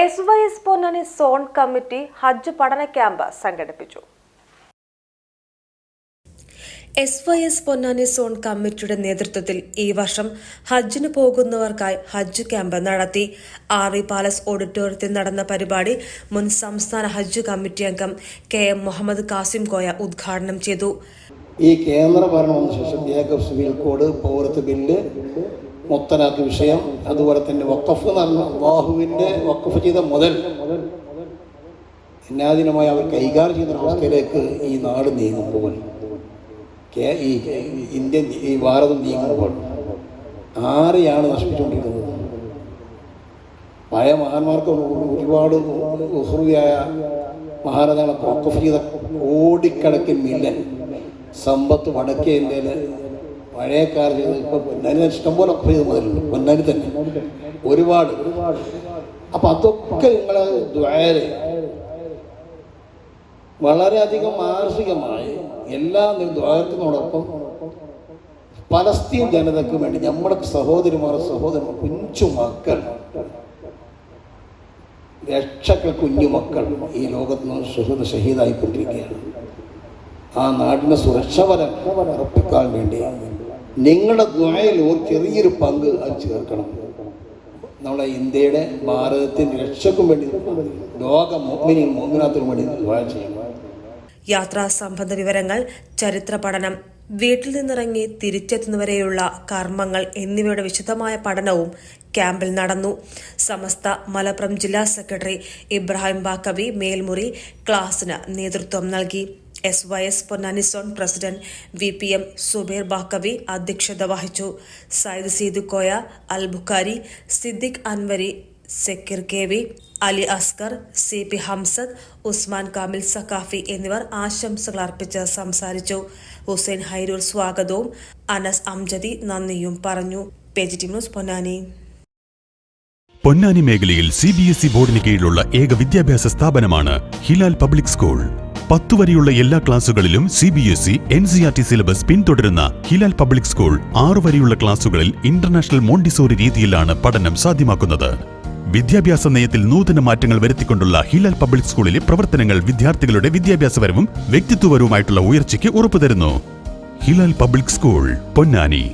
S Y S Ponnani zone committee ഹജ്ജ് പഠന camp സംഘടിപ്പിച്ചു. S Y S Ponnani zone കമ്മിറ്റിയുടെ നേതൃത്വത്തിൽ ഈ വർഷം ഹജ്ജിന് പോകുന്നവർക്കായി ഹജ്ജ് ക്യാമ്പ് നടത്തി. ആർ വി പാലസ് ഓഡിറ്റോറിയത്തിൽ നടന്ന പരിപാടി മുൻ സംസ്ഥാന ഹജ്ജ് കമ്മിറ്റി അംഗം കെ എം മുഹമ്മദ് കാസിം കോയ ഉദ്ഘാടനം ചെയ്തു. ഈ കേന്ദ്ര ഭരണം ശേഷം ജേക്കബ് സിവിൽ കോഡ് പൗരത്വ ബില്ല് മുത്തലാഖ് വിഷയം അതുപോലെ തന്നെ വക്കഫ് എന്ന് പറഞ്ഞ അള്ളാഹുവിന്റെ വക്കഫ് ചെയ്ത മുതൽ ഭിന്നാധീനമായി അവർ കൈകാര്യം ചെയ്യുന്ന അവസ്ഥയിലേക്ക് ഈ നാട് നീങ്ങുമ്പോൾ ഈ ഇന്ത്യൻ ഈ ഭാരതം നീങ്ങുമ്പോൾ ആരെയാണ് നശിപ്പിച്ചുകൊണ്ടിരിക്കുന്നത്? പഴയ മഹാന്മാർക്ക് ഒരുപാട് ഉഹൃതിയായ മഹാരാജാങ്ങളെ വക്കഫ് ചെയ്ത കോടിക്കണക്കിന് മില്ലൻ സമ്പത്ത് വടക്കേ ഇന്ത്യയിൽ പഴയ കാലത്ത് ഇപ്പം പൊന്നാനി ഇഷ്ടംപോലെ മുതലുണ്ട്. പൊന്നാനി തന്നെ. ഒരുപാട്. അപ്പം അതൊക്കെ നിങ്ങളെ ദ്വാര വളരെയധികം മാനസികമായി എല്ലാ ദ്വാരത്തിനോടൊപ്പം പലസ്തീൻ ജനതയ്ക്ക് വേണ്ടി നമ്മുടെ സഹോദരിമാർ സഹോദരന്മാർ കുഞ്ചു മക്കൾ ലക്ഷക്കൾ കുഞ്ഞു മക്കൾ ഈ ലോകത്ത് നിന്ന് ഷഹീദ് ഷഹീദായിക്കൊണ്ടിരിക്കുകയാണ്. ആ നാടിനെ സുരക്ഷ വരം ഉറപ്പിക്കാൻ വേണ്ടി നിങ്ങളുടെ ദ്വയിൽ ഒരു ചെറിയൊരു പങ്ക് അത് ചേർക്കണം. നമ്മളെ ഇന്ത്യയുടെ ഭാരതത്തിന്റെ രക്ഷക്കും വേണ്ടി ലോക മോമിനും മോമിനാത്തിനും വേണ്ടി ദ്വയ ചെയ്യണം. യാത്രാ സംബന്ധ വിവരങ്ങൾ ചരിത്ര പഠനം വീട്ടിൽ നിന്നിറങ്ങി തിരിച്ചെത്തുന്നവരെയുള്ള കർമ്മങ്ങൾ എന്നിവയുടെ വിശദമായ പഠനവും ക്യാമ്പിൽ നടന്നു. സമസ്ത മലപ്പുറം ജില്ലാ സെക്രട്ടറി ഇബ്രാഹിം ബാക്കബി മേൽമുറി ക്ലാസിന് നേതൃത്വം നൽകി. S Y S Ponnani zone president V P M Subair Baqavi അധ്യക്ഷത വഹിച്ചു. Sayyid Seedukoya Al Bukhari Siddique Anvari Sakir K V Ali Askar C P Hamsad Usman Kamil Saqafi എന്നിവർ ആശംസകൾ അർപ്പിച്ച് സംസാരിച്ചു. ഹുസൈൻ ഹൈരൂർ സ്വാഗതവും. അനസ് അംജദി നന്ദിയും പറഞ്ഞു. ന്യൂസ് പൊന്നാനി. പൊന്നാനി മേഖലയിൽ സി ബി എസ് ഇ ബോർഡിന് കീഴിലുള്ള ഏക വിദ്യാഭ്യാസ സ്ഥാപനമാണ് ഹിലാൽ പബ്ലിക് സ്കൂൾ. പത്തു വരെയുള്ള എല്ലാ ക്ലാസുകളിലും C B S E N C R T syllabus പിന്തുടരുന്ന ഹിലാൽ പബ്ലിക് സ്കൂൾ ആറു വരെയുള്ള ക്ലാസുകളിൽ ഇന്റർനാഷണൽ മോണ്ടിസോറി രീതിയിലാണ് പഠനം സാധ്യമാക്കുന്നത്. വിദ്യാഭ്യാസ നയത്തിൽ നൂതന മാറ്റങ്ങൾ വരുത്തിക്കൊണ്ടുള്ള ഹിലാൽ പബ്ലിക് സ്കൂളിലെ പ്രവർത്തനങ്ങൾ വിദ്യാർത്ഥികളുടെ വിദ്യാഭ്യാസപരവും വ്യക്തിത്വപരവുമായിട്ടുള്ള ഉയർച്ചയ്ക്ക് ഉറപ്പുതരുന്നു. Hilal public school Ponnani.